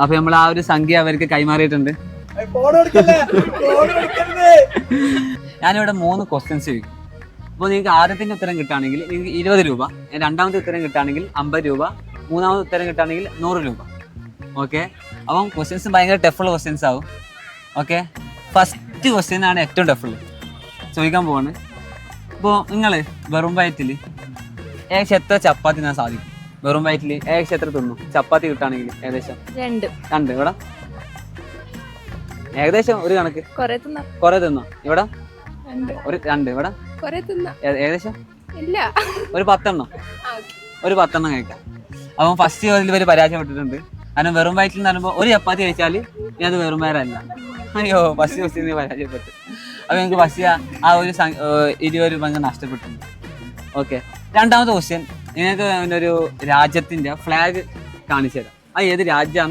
അപ്പൊ നമ്മൾ ആ ഒരു സംഖ്യ അവർക്ക് കൈമാറിയിട്ടുണ്ട്. ഞാനിവിടെ മൂന്ന് ക്വസ്റ്റ്യൻസ് ചോദിക്കും. അപ്പോൾ നിങ്ങൾക്ക് ആദ്യത്തിന്റെ ഉത്തരം കിട്ടുകയാണെങ്കിൽ നിങ്ങൾക്ക് ഇരുപത് രൂപ രണ്ടാമത്തെ ഉത്തരം കിട്ടുകയാണെങ്കിൽ അമ്പത് രൂപ മൂന്നാമത്തെ ഉത്തരം കിട്ടുകയാണെങ്കിൽ നൂറ് രൂപ. ഓക്കെ അപ്പം ക്വസ്റ്റ്യൻസ് ഭയങ്കര ടഫുള്ള ക്വസ്റ്റ്യൻസ് ആവും. ഓക്കെ ഫസ്റ്റ് ക്വസ്റ്റ്യൻ ആണ് ഏറ്റവും ടഫുള്ള ചോദിക്കാൻ പോവാണ്. ഇപ്പോൾ നിങ്ങൾ വെറും വയറ്റിൽ ഏകദേശം എത്ര ചപ്പാത്തി തിന്നാൻ സാധിക്കും? വെറും വയറ്റിൽ ഏകദേശം എത്ര തിന്നു? ചപ്പാത്തി കിട്ടാണെങ്കിൽ ഏകദേശം? രണ്ട്. രണ്ട് ഇവിടെ ഏകദേശം ഒരു കണക്ക്. കൊറേ തിന്ന. ഇവിടെ ഒരു രണ്ട് ഇവിടെ ഏകദേശം? ഇല്ല. ഒരു പത്തെണ്ണം? ഒരു പത്തെണ്ണം കഴിക്കാം. അപ്പം ഫസ്റ്റ് ചോദ്യത്തിൽ ഇവർ പരാജയപ്പെട്ടിട്ടുണ്ട്. കാരണം വെറും വയറ്റിൽ എന്ന് പറയുമ്പോൾ ഒരു ചപ്പാത്തി കഴിച്ചാൽ ഇനി അത് വെറും വയറല്ല അയ്യോ ഫസ്റ്റ് ക്വസ്റ്റ്യൻ പരാജയപ്പെട്ടു. അപ്പൊ ഞങ്ങൾക്ക് ഫസ്റ്റ് ആ ഒരു ഇരുപത് രൂപ നഷ്ടപ്പെട്ടു നഷ്ടപ്പെട്ടിട്ടുണ്ട്. ഓക്കെ. രണ്ടാമത്തെ ക്വസ്റ്റ്യൻ നിങ്ങൾക്ക് ഒരു രാജ്യത്തിന്റെ ഫ്ലാഗ് കാണിച്ചു തരാം അത് ഏത് രാജ്യമാണ്?